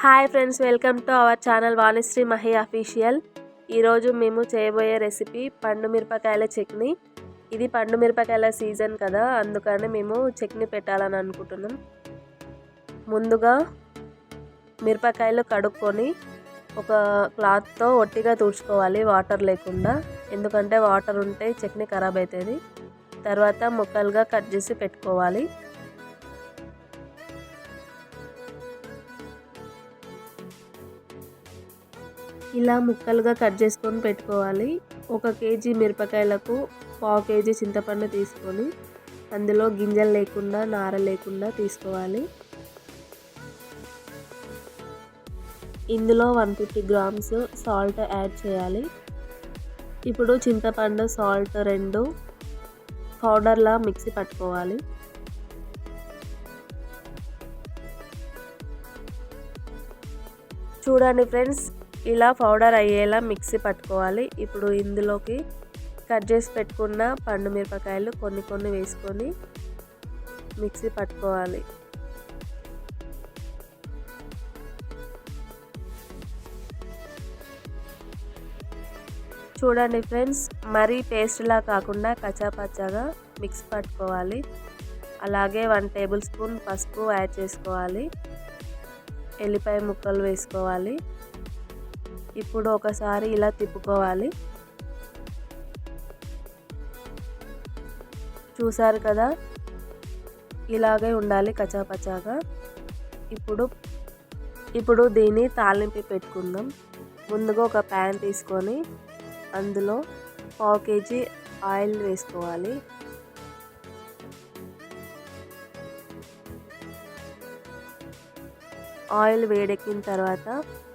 Hi friends welcome to our channel Vanisri Mahi official. ఈరోజు మేము చేయబోయే రెసిపీ పండు మిరపకాయల చట్నీ. ఇది పండు మిరపకాయల సీజన్ కదా అందుకని మేము చట్నీ పెట్టాలని అనుకుంటున్నాం. ముందుగా మిరపకాయలు కడుక్కొని ఒక క్లాత్తో ఒట్టిగా తుడుచుకోవాలి వాటర్ లేకుండా. ఎందుకంటే వాటర్ ఉంటే చట్నీ ఖరాబ్ అవుతుంది. తర్వాత ముక్కలుగా కట్ చేసి పెట్టుకోవాలి. ఇలా ముక్కలుగా కట్ చేసుకొని పెట్టుకోవాలి. ఒక కేజీ మిరపకాయలకు పావు కేజీ చింతపండు తీసుకొని అందులో గింజలు లేకుండా నార లేకుండా తీసుకోవాలి. ఇందులో one fifty grams salt add చేయాలి. ఇప్పుడు చింతపండు సాల్ట్ రెండు పౌడర్లా మిక్సీ పట్టుకోవాలి. చూడండి ఫ్రెండ్స్ ఇలా పౌడర్ అయ్యేలా మిక్సీ పట్టుకోవాలి. ఇప్పుడు ఇందులోకి కట్ చేసి పెట్టుకున్న పండు మిరపకాయలు కొన్ని కొన్ని వేసుకొని మిక్సీ పట్టుకోవాలి. చూడండి ఫ్రెండ్స్ మరీ పేస్ట్లా కాకుండా కచ్చాపచ్చాగా మిక్స్ పట్టుకోవాలి. అలాగే వన్ టేబుల్ స్పూన్ పసుపు యాడ్ చేసుకోవాలి. ఎల్లిపాయ ముక్కలు వేసుకోవాలి. ఇప్పుడు ఒకసారి ఇలా తిప్పుకోవాలి. చూసారు కదా? ఇలాగే ఉండాలి కచాపచాగా. ఇప్పుడు ఇప్పుడు దీన్ని తాలింపు పెట్టుకుందాం. ముందుగా ఒక ప్యాన్ తీసుకొని అందులో పావు కేజీ ఆయిల్ వేసుకోవాలి. ఆయిల్ వేడెక్కిన తర్వాత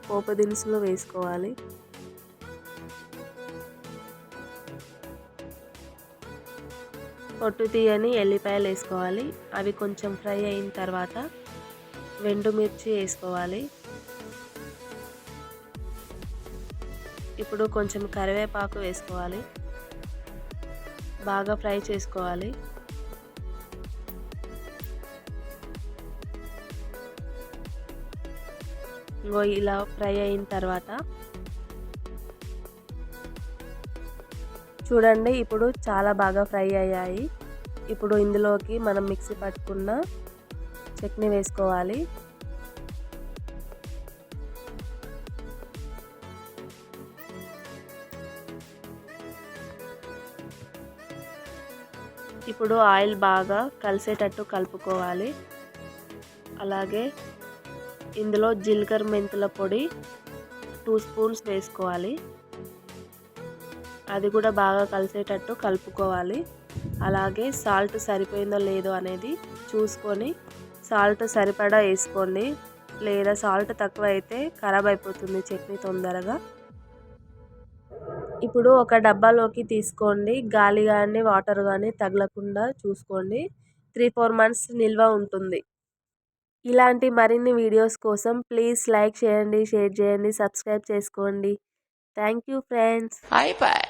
పోపు దినుసులు వేసుకోవాలి. పొట్టు తీయని ఎల్లిపాయలు వేసుకోవాలి. అవి కొంచెం ఫ్రై అయిన తర్వాత మిర్చి వేసుకోవాలి. ఇప్పుడు కొంచెం కరివేపాకు వేసుకోవాలి. బాగా ఫ్రై చేసుకోవాలి. ఇంకో ఇలా ఫ్రై అయిన తర్వాత చూడండి ఇప్పుడు చాలా బాగా ఫ్రై అయ్యాయి. ఇప్పుడు ఇందులోకి మనం మిక్సీ పట్టుకున్న చట్నీ వేసుకోవాలి. ఇప్పుడు ఆయిల్ బాగా కలిసేటట్టు కలుపుకోవాలి. అలాగే ఇందులో జీలకర్ర మెంతుల పొడి టూ స్పూన్స్ వేసుకోవాలి. అది కూడా బాగా కలిసేటట్టు కలుపుకోవాలి. అలాగే సాల్ట్ సరిపోయిందో లేదో అనేది చూసుకొని సాల్ట్ సరిపడా వేసుకోండి. లేదా సాల్ట్ తక్కువ అయితే ఖరాబ్ అయిపోతుంది చట్నీ తొందరగా. ఇప్పుడు ఒక డబ్బాలోకి తీసుకోండి. గాలి కానీ వాటర్ కానీ తగలకుండా చూసుకోండి. త్రీ ఫోర్ మంత్స్ నిల్వ ఉంటుంది. ఇలాంటి మరిన్ని వీడియోస్ కోసం ప్లీజ్ లైక్ చేయండి షేర్ చేయండి సబ్స్క్రైబ్ చేసుకోండి. Thank you friends bye bye